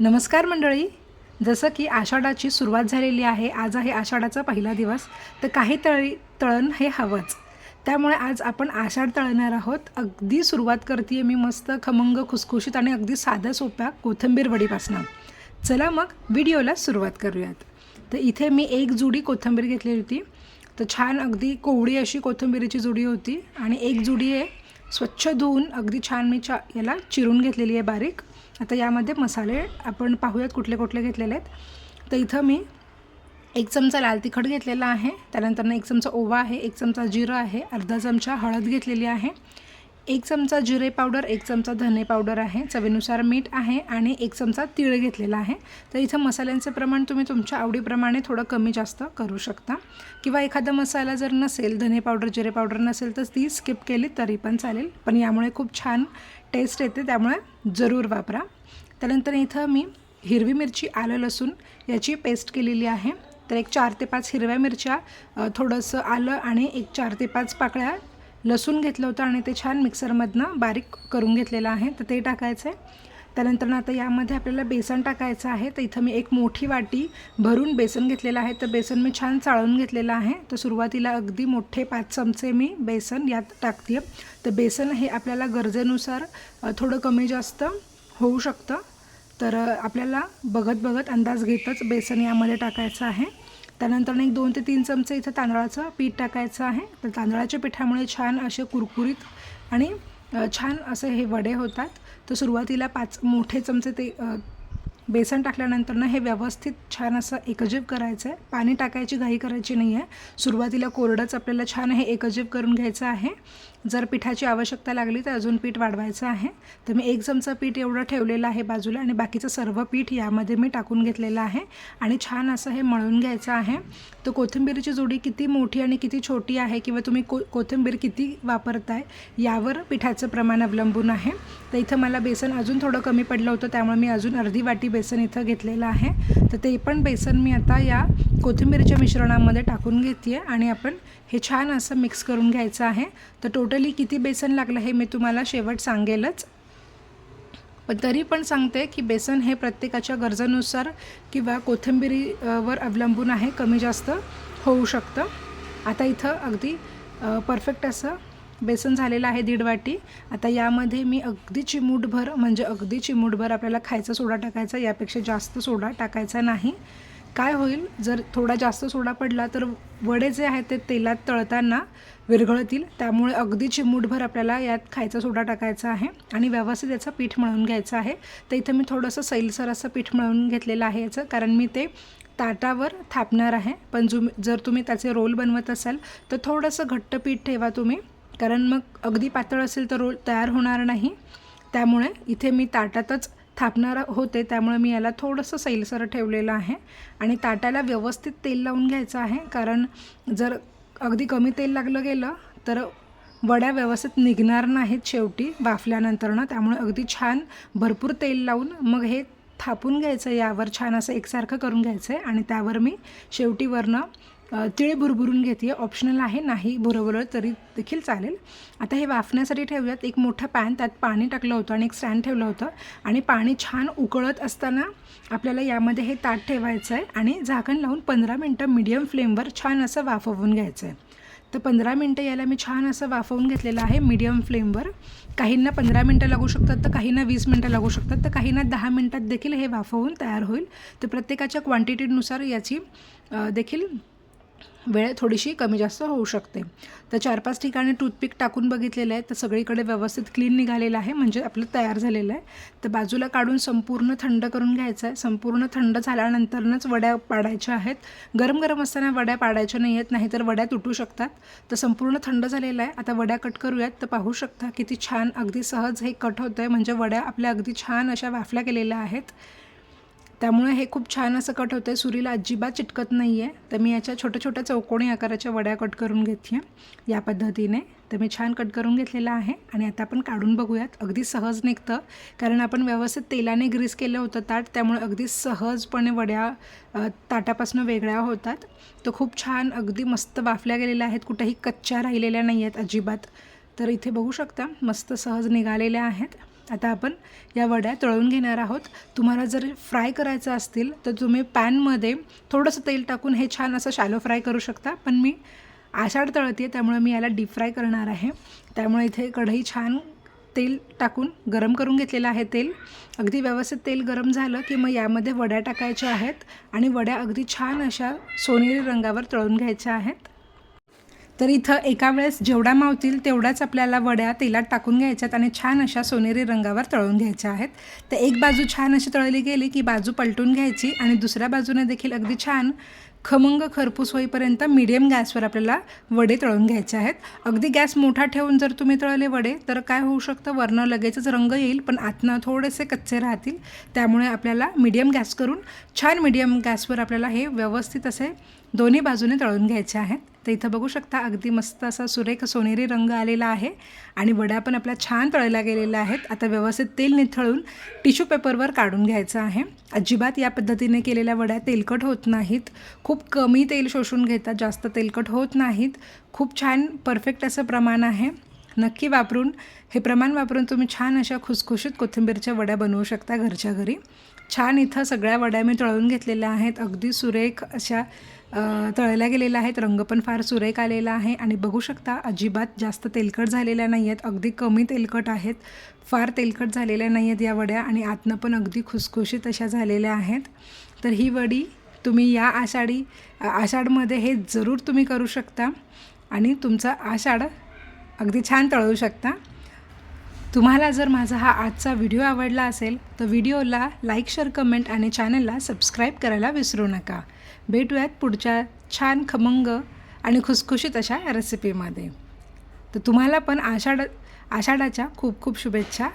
नमस्कार मंडळी. जसं की आषाढाची सुरुवात झालेली आहे आज आहे आषाढाचा पहिला दिवस तर काही तळी तळण हे हवंच. त्यामुळे आज आपण आषाढ तळणार आहोत. अगदी सुरुवात करते मी मस्त खमंग खुसखुशीत आणि अगदी साध्या सोप्या कोथिंबीर वडीपासनं. चला मग व्हिडिओला सुरुवात करूयात. तर इथे मी एक जुडी कोथिंबीर घेतलेली होती. तर छान अगदी कोवळी अशी कोथिंबीरीची जुडी होती. आणि एक जुडी आहे स्वच्छ धुवून अगदी छान मी छा याला चिरून घेतलेली आहे बारीक. आता यामध्ये मसाले आपण पाहूयात कुठले कुठले घेतलेले आहेत. तर इथं मी एक चमचा लाल तिखट घेतलेला आहे. त्यानंतर एक चमचा ओवा आहे एक चमचा जिरं आहे अर्धा चमचा हळद घेतलेली आहे. एक चमचा जिरे पावडर एक चमचा धने पावडर आहे. चवीनुसार मीठ आहे आणि एक चमचा तीळ घेतलेला आहे. तर इथं मसाल्यांचं प्रमाण तुम्ही तुमच्या आवडीप्रमाणे थोडं कमी जास्त करू शकता. किंवा एखादा मसाला जर नसेल धने पावडर जिरे पावडर नसेल तर ती स्किप केली तरी पण चालेल. पण यामुळे खूप छान टेस्ट येते त्यामुळे जरूर वापरा. त्यानंतर इथं मी हिरवी मिरची आलं लसूण याची पेस्ट केलेली आहे. तर एक चार ते पाच हिरव्या मिरच्या थोडंसं आलं आणि एक चार ते पाच पाकळ्या लसूण घेतलं होतं आणि ते छान मिक्सरमधनं बारीक करून घेतलेलं आहे. तर ते टाकायचं आहे. त्यानंतर ना आता यामध्ये आपल्याला बेसन टाकायचं आहे. तर इथं मी एक मोठी वाटी भरून बेसन घेतलेलं आहे. तर बेसन मी छान चाळून घेतलेलं आहे. तर सुरुवातीला अगदी मोठे पाच चमचे मी बेसन यात टाकते. तर बेसन हे आपल्याला गरजेनुसार थोडं कमी जास्त होऊ शकतं. तर आपल्याला बघत बघत अंदाज घेतच बेसन यामध्ये टाकायचं आहे. त्यानंतर एक दोन ते तीन चमचे इथं तांदळाचं पीठ टाकायचं आहे. तर तांदळाच्या पिठामुळे छान असे कुरकुरीत आणि छान असे हे वडे होतात. तर सुरुवातीला पाच मोठे चमचे ते बेसन टाकल्यानंतरनं हे व्यवस्थित छान असं एकजीव करायचं आहे पाणी टाकायची घाई करायची नाही आहे सुरुवातीला कोरडंच आपल्याला छान हे एकजीव करून घ्यायचं आहे. जर पिठाची आवश्यकता लागली तर अजून पीठ वाढवायचं आहे. तर मी एक चमचा पीठ एवढं ठेवलेलं आहे बाजूला आणि बाकीचं सर्व पीठ यामध्ये मी टाकून घेतलेलं आहे आणि छान असं हे मळून घ्यायचं आहे. तर कोथिंबीरची जोडी किती मोठी आणि किती छोटी आहे किंवा तुम्ही को कोथिंबीर किती वापरताय यावर पिठाचं प्रमाण अवलंबून आहे. तर इथं मला बेसन अजून थोडं कमी पडलं होतं त्यामुळे मी अजून अर्धी वाटी बेसन इथं घेतलेलं आहे. तर ते पण बेसन मी आता या कोथिंबीरच्या मिश्रणामध्ये टाकून घेते आणि आपण हे छान असं मिक्स करून घ्यायचं आहे. तर टोटली किती बेसन लागलं हे मी तुम्हाला शेवट सांगेलच. पण तरी पण सांगते की बेसन हे प्रत्येकाच्या गरजेनुसार किंवा कोथिंबिरीवर अवलंबून आहे कमी जास्त होऊ शकतं. आता इथं अगदी परफेक्ट असं बेसन झालेलं आहे दीड वाटी. आता यामध्ये मी अगदी चिमूटभर म्हणजे अगदी चिमूटभर आपल्याला खायचा सोडा टाकायचा यापेक्षा जास्त सोडा टाकायचा नाही. काय होईल? जर थोडा जास्त सोडा पडला तर वडे जे आहेत ते तेलात तळताना विरघळतील. त्यामुळे अगदी चिमूटभर आपल्याला यात खायचा सोडा टाकायचा आहे आणि व्यवस्थित याचं पीठ मळून घ्यायचं आहे. तर इथं मी थोडंसं सैलसर असं पीठ मळून घेतलेलं आहे याचं कारण मी ते ताटावर थापणार आहे. पण जु जर तुम्ही त्याचे रोल बनवत असाल तर थोडंसं घट्ट पीठ ठेवा तुम्ही. कारण मग अगदी पातळ असेल तर रोल तयार होणार नाही. त्यामुळे इथे मी ताटातच थापणार होते. त्यामुळे मी याला थोडंसं सैलसर ठेवलेलं आहे. आणि ताटाला व्यवस्थित तेल लावून घ्यायचं आहे. कारण जर अगदी कमी तेल लागलं गेलं तर वड्या व्यवस्थित निघणार नाहीत शेवटी वाफल्यानंतरनं त्यामुळे अगदी छान भरपूर तेल लावून मग हे थापून घ्यायचं. यावर छान असं एकसारखं करून घ्यायचं आहे. आणि त्यावर मी शेवटीवरनं तिळे भुरभुरून घेते ऑप्शनल आहे नाही भुरभुरलं तरी देखील चालेल. आता हे वाफण्यासाठी ठेवूयात. एक मोठा पॅन त्यात पाणी टाकलं होतं आणि एक स्टँड ठेवलं होतं. आणि पाणी छान उकळत असताना आपल्याला यामध्ये हे ताट ठेवायचं आहे आणि झाकण लावून पंधरा मिनटं मीडियम फ्लेमवर छान असं वाफवून घ्यायचं आहे तर पंधरा मिनटं याला मी छान असं वाफवून घेतलेलं आहे मीडियम फ्लेमवर काहींना पंधरा मिनटं लागू शकतात तर काहींना वीस मिनटं लागू शकतात तर काहींना दहा मिनटात देखील हे वाफवून तयार होईल. तर प्रत्येकाच्या क्वांटिटीनुसार याची देखील वेळ थोडीशी कमी जास्त होऊ शकते. तर चार पाच ठिकाणी टूथपिक टाकून बघितलेलं आहे. तर सगळीकडे व्यवस्थित क्लीन निघालेलं आहे. म्हणजे आपलं तयार झालेलं आहे. तर बाजूला काढून संपूर्ण थंड करून घ्यायचं आहे. संपूर्ण थंड झाल्यानंतरनंच वड्या पाडायच्या आहेत. गरम गरम असताना वड्या पाडायच्या नाही आहेत नाहीतर वड्या तुटू शकतात. तर संपूर्ण थंड झालेलं आहे. आता वड्या कट करूयात. तर पाहू शकता किती छान अगदी सहज हे कट होतं आहे म्हणजे वड्या आपल्या अगदी छान अशा वाफल्या केलेल्या आहेत. त्यामुळे हे खूप छान असं कट होतं आहे सुरीला अजिबात चिटकत नाही आहे तर मी याच्या छोट्या छोट्या चौकोनी आकाराच्या वड्या कट करून घेते या पद्धतीने. तर मी छान कट करून घेतलेलं आहे आणि आता आपण काढून बघूयात. अगदी सहज निघतं. कारण आपण व्यवस्थित तेलाने ग्रीस केलं होतं ताट. त्यामुळे अगदी सहजपणे वड्या ताटापासून वेगळ्या होतात. तर खूप छान अगदी मस्त वाफल्या गेलेल्या आहेत. कुठेही कच्च्या राहिलेल्या नाही आहेत अजिबात. तर इथे बघू शकता मस्त सहज निघालेल्या आहेत. आता आपण या वड्या तळून घेणार आहोत. तुम्हाला जर फ्राय करायचं असतील तर तुम्ही पॅनमध्ये थोडंसं तेल टाकून हे छान असं शॅलो फ्राय करू शकता. पण मी आषाढ तळते त्यामुळे मी याला डीप फ्राय करणार आहे. त्यामुळे इथे कढई छान तेल टाकून गरम करून घेतलेलं आहे तेल. अगदी व्यवस्थित तेल गरम झालं की मग यामध्ये वड्या टाकायच्या आहेत आणि वड्या अगदी छान अशा सोनेरी रंगावर तळून घ्यायच्या आहेत. तर इथं एका वेळेस जेवढा मावतील तेवढ्याच आपल्याला वड्या तेलात टाकून घ्यायच्यात आणि छान अशा सोनेरी रंगावर तळून घ्यायच्या आहेत. तर एक बाजू छान अशी तळली गेली की बाजू पलटून घ्यायची आणि दुसऱ्या बाजूने देखील अगदी छान खमंग खरपूस होईपर्यंत मीडियम गॅसवर आपल्याला वडे तळून घ्यायचे आहेत. अगदी गॅस मोठा ठेवून जर तुम्ही तळले वडे तर काय होऊ शकतं? वरनं लगेचच रंग येईल पण आतनं थोडेसे कच्चे राहतील. त्यामुळे आपल्याला मीडियम गॅस करून छान मीडियम गॅसवर आपल्याला हे व्यवस्थित असे दोन्ही बाजूने तळून घ्यायचे आहेत. तर इथं बघू शकता अगदी मस्त असा सुरेख सोनेरी रंग आलेला आहे आणि वड्या पण आपल्या छान तळल्या गेलेल्या आहेत. आता व्यवस्थित तेल निथळून टिश्यू पेपरवर काढून घ्यायचं आहे. अजिबात या पद्धतीने केलेल्या वड्या तेलकट होत नाहीत. खूप कमी तेल शोषून घेतात जास्त तेलकट होत नाहीत. खूप छान परफेक्ट असं प्रमाण आहे. नक्की वापरून हे प्रमाण वापरून तुम्ही छान अशा खुसखुशीत कोथिंबीरच्या वड्या बनवू शकता घरच्या घरी. छान इथं सगळ्या वड्या मी तळून घेतलेल्या आहेत. अगदी सुरेख अशा तळल्या गेलेल्या आहेत रंग पण फार सुरेख आलेला आहे आणि बघू शकता अजिबात जास्त तेलकट झालेल्या नाही आहेत अगदी कमी तेलकट आहेत फार तेलकट झालेल्या नाही आहेत या वड्या आणि आतनं पण अगदी खुसखुशीत अशा झालेल्या आहेत. तर ही वडी तुम्ही या आषाढी आषाढमध्ये हे जरूर तुम्ही करू शकता आणि तुमचा आषाढ अगदी छान तळू शकता. तुम्हाला जर माझा हा आजचा व्हिडिओ आवडला असेल तर व्हिडिओला लाईक शेअर कमेंट आणि चॅनलला सबस्क्राईब करायला विसरू नका. भेटूयात पुढच्या छान खमंग आणि खुसखुशीत अशा रेसिपीमध्ये तर तुम्हाला पण आषाढ आषाढाच्या खूप खूप शुभेच्छा.